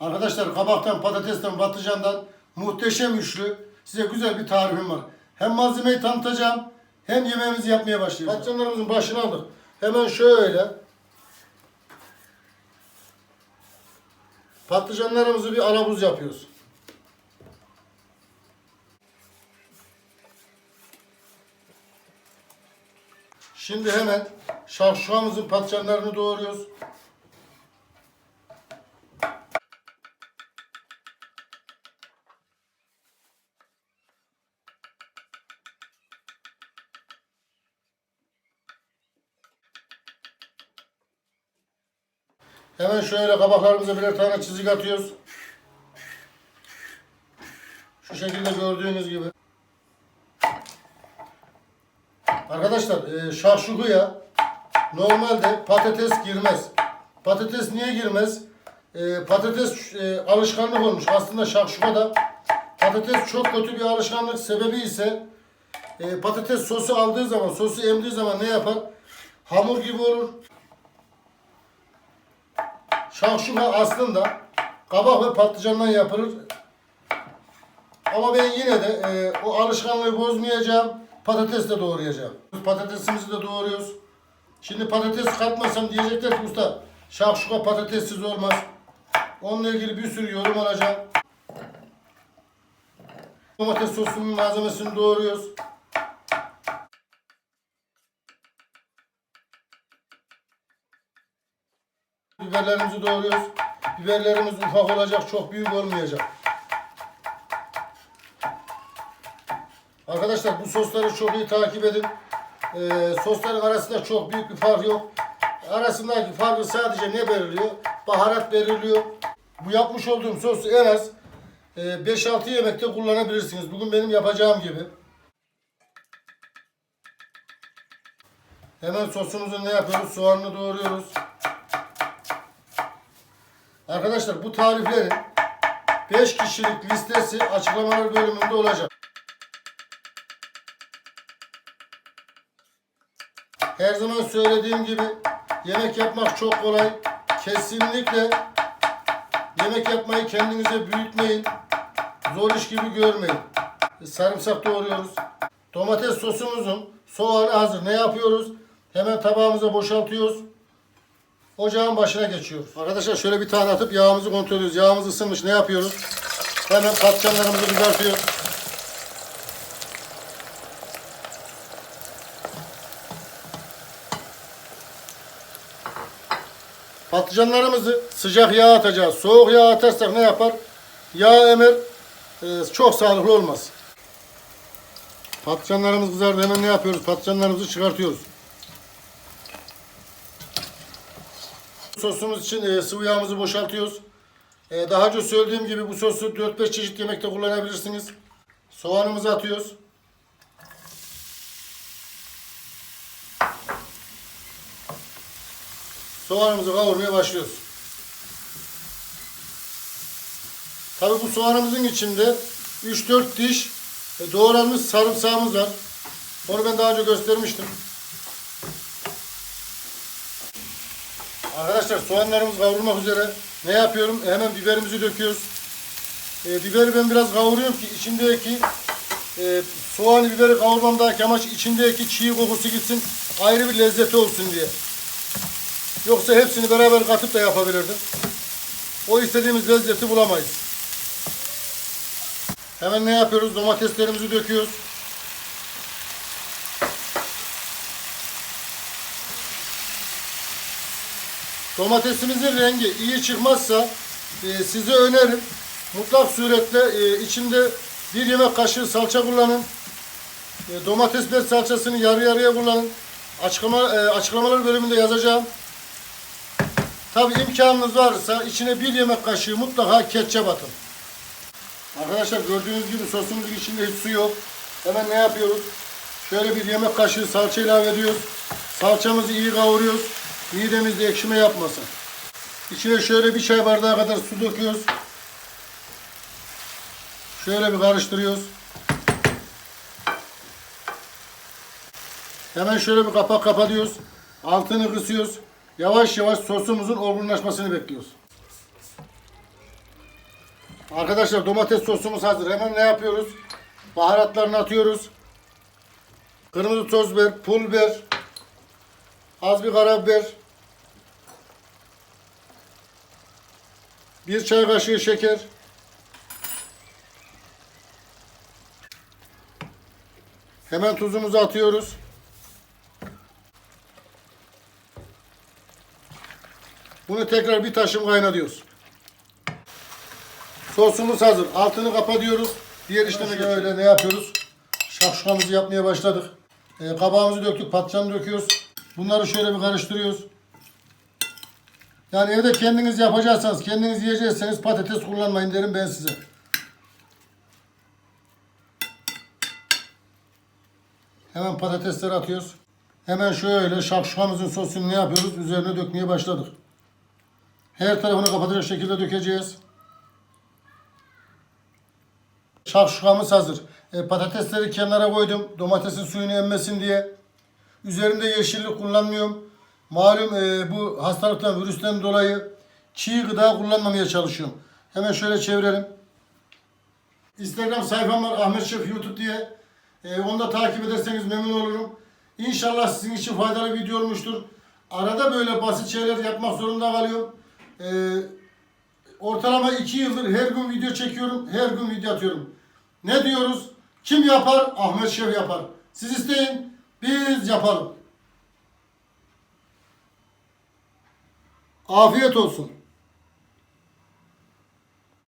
Arkadaşlar kabaktan, patatesten, patlıcandan muhteşem üçlü size güzel bir tarifim var. Hem malzemeyi tanıtacağım hem yemeğimizi yapmaya başlayacağız. Patlıcanlarımızın başını aldık. Hemen şöyle patlıcanlarımızı bir alabuz yapıyoruz. Şimdi hemen şavşuğumuzun patlıcanlarını doğruyoruz. Hemen şöyle kabaklarımıza birer tane çizik atıyoruz. Şu şekilde gördüğünüz gibi. Arkadaşlar e, şakşukuya normalde patates girmez. Patates niye girmez? E, patates e, alışkanlık olmuş. Aslında şakşuka da patates çok kötü bir alışkanlık sebebi ise patates sosu aldığı zaman, sosu emdiği zaman ne yapar? Hamur gibi olur. Şakşuka aslında kabak ve patlıcandan yapılır. Ama ben yine de e, o alışkanlığı bozmayacağım. Patates de doğrayacağım. Patatesimizi de doğruyoruz. Şimdi patates katmasam diyecekler ki usta şakşuka patatessiz olmaz. Onunla ilgili bir sürü yorum alacağım. Domates sosunun malzemesini doğruyoruz. Biberlerimizi doğruyoruz. Biberlerimiz ufak olacak, çok büyük olmayacak. Arkadaşlar bu sosları çok iyi takip edin. Ee, sosların arasında çok büyük bir fark yok. Arasındaki farkı sadece ne belirliyor? Baharat belirliyor. Bu yapmış olduğum sosu en az e, 5-6 yemekte kullanabilirsiniz. Bugün benim yapacağım gibi. Hemen sosumuzu ne yapıyoruz? Soğanını doğruyoruz. Arkadaşlar bu tariflerin 5 kişilik listesi açıklamalar bölümünde olacak. Her zaman söylediğim gibi yemek yapmak çok kolay. Kesinlikle yemek yapmayı kendinize büyütmeyin. Zor iş gibi görmeyin. Sarımsak doğruyoruz. Domates sosumuzun soğanı hazır. Ne yapıyoruz? Hemen tabağımıza boşaltıyoruz. Ocağın başına geçiyoruz. Arkadaşlar şöyle bir tane atıp yağımızı kontrol ediyoruz. Yağımız ısınmış. Ne yapıyoruz? Hemen patlıcanlarımızı kızartıyoruz. Patlıcanlarımızı sıcak yağ atacağız. Soğuk yağ atarsak ne yapar? Yağ emer. e, çok sağlıklı olmaz. Patlıcanlarımız kızardı. Hemen ne yapıyoruz? Patlıcanlarımızı çıkartıyoruz. Sosumuz için e, sıvı yağımızı boşaltıyoruz. E, daha önce söylediğim gibi bu sosu 4-5 çeşit yemekte kullanabilirsiniz. Soğanımızı atıyoruz. Soğanımızı kavurmaya başlıyoruz. Tabi bu soğanımızın içinde 3-4 diş e, doğranmış sarımsağımız var. Onu ben daha önce göstermiştim. Arkadaşlar soğanlarımız kavrulmak üzere. Ne yapıyorum? Hemen biberimizi döküyoruz. E, biberi ben biraz kavuruyorum ki içindeki e, soğanı biberi kavurmamdaki amaç içindeki çiğ kokusu gitsin. Ayrı bir lezzeti olsun diye. Yoksa hepsini beraber katıp da yapabilirdim. O istediğimiz lezzeti bulamayız. Hemen ne yapıyoruz? Domateslerimizi döküyoruz. Domatesimizin rengi iyi çıkmazsa e, size önerim mutlak suretle e, içinde bir yemek kaşığı salça kullanın. E, domates biber salçasını yarı yarıya kullanın. Açıklama, e, açıklamalar bölümünde yazacağım. Tabi imkanınız varsa içine bir yemek kaşığı mutlaka ketçap atın. Arkadaşlar gördüğünüz gibi sosumuzun içinde hiç su yok. Hemen ne yapıyoruz? Şöyle bir yemek kaşığı salça ilave ediyoruz. Salçamızı iyi kavuruyoruz. Midemizde ekşime yapmasın. İçine şöyle bir çay bardağı kadar su döküyoruz. Şöyle bir karıştırıyoruz. Hemen şöyle bir kapak kapatıyoruz. Altını kısıyoruz. Yavaş yavaş sosumuzun olgunlaşmasını bekliyoruz. Arkadaşlar domates sosumuz hazır. Hemen ne yapıyoruz? Baharatlarını atıyoruz. Kırmızı toz biber, pul biber, az bir karabiber, bir çay kaşığı şeker, hemen tuzumuzu atıyoruz. Bunu tekrar bir taşım kaynatıyoruz. Sosumuz hazır. Altını kapatıyoruz. Diğer işleme öyle ne yapıyoruz? Şakşukamızı yapmaya başladık. Ee, kabağımızı döktük, patlıcanı döküyoruz. Bunları şöyle bir karıştırıyoruz. Yani evde kendiniz yapacaksanız, kendiniz yiyecekseniz patates kullanmayın derim ben size. Hemen patatesleri atıyoruz. Hemen şöyle şakşukamızın sosunu ne yapıyoruz? Üzerine dökmeye başladık. Her tarafını kapatacak şekilde dökeceğiz. Şakşukamız hazır. E, patatesleri kenara koydum. Domatesin suyunu emmesin diye. Üzerinde yeşillik kullanmıyorum. Malum e, bu hastalıktan, virüsten dolayı çiğ gıda kullanmamaya çalışıyorum. Hemen şöyle çevirelim. Instagram sayfam var Ahmet Şef YouTube diye. E, onu da takip ederseniz memnun olurum. İnşallah sizin için faydalı video olmuştur. Arada böyle basit şeyler yapmak zorunda kalıyorum. E, ortalama 2 yıldır her gün video çekiyorum. Her gün video atıyorum. Ne diyoruz? Kim yapar? Ahmet Şef yapar. Siz isteyin. Biz yapalım. Afiyet olsun.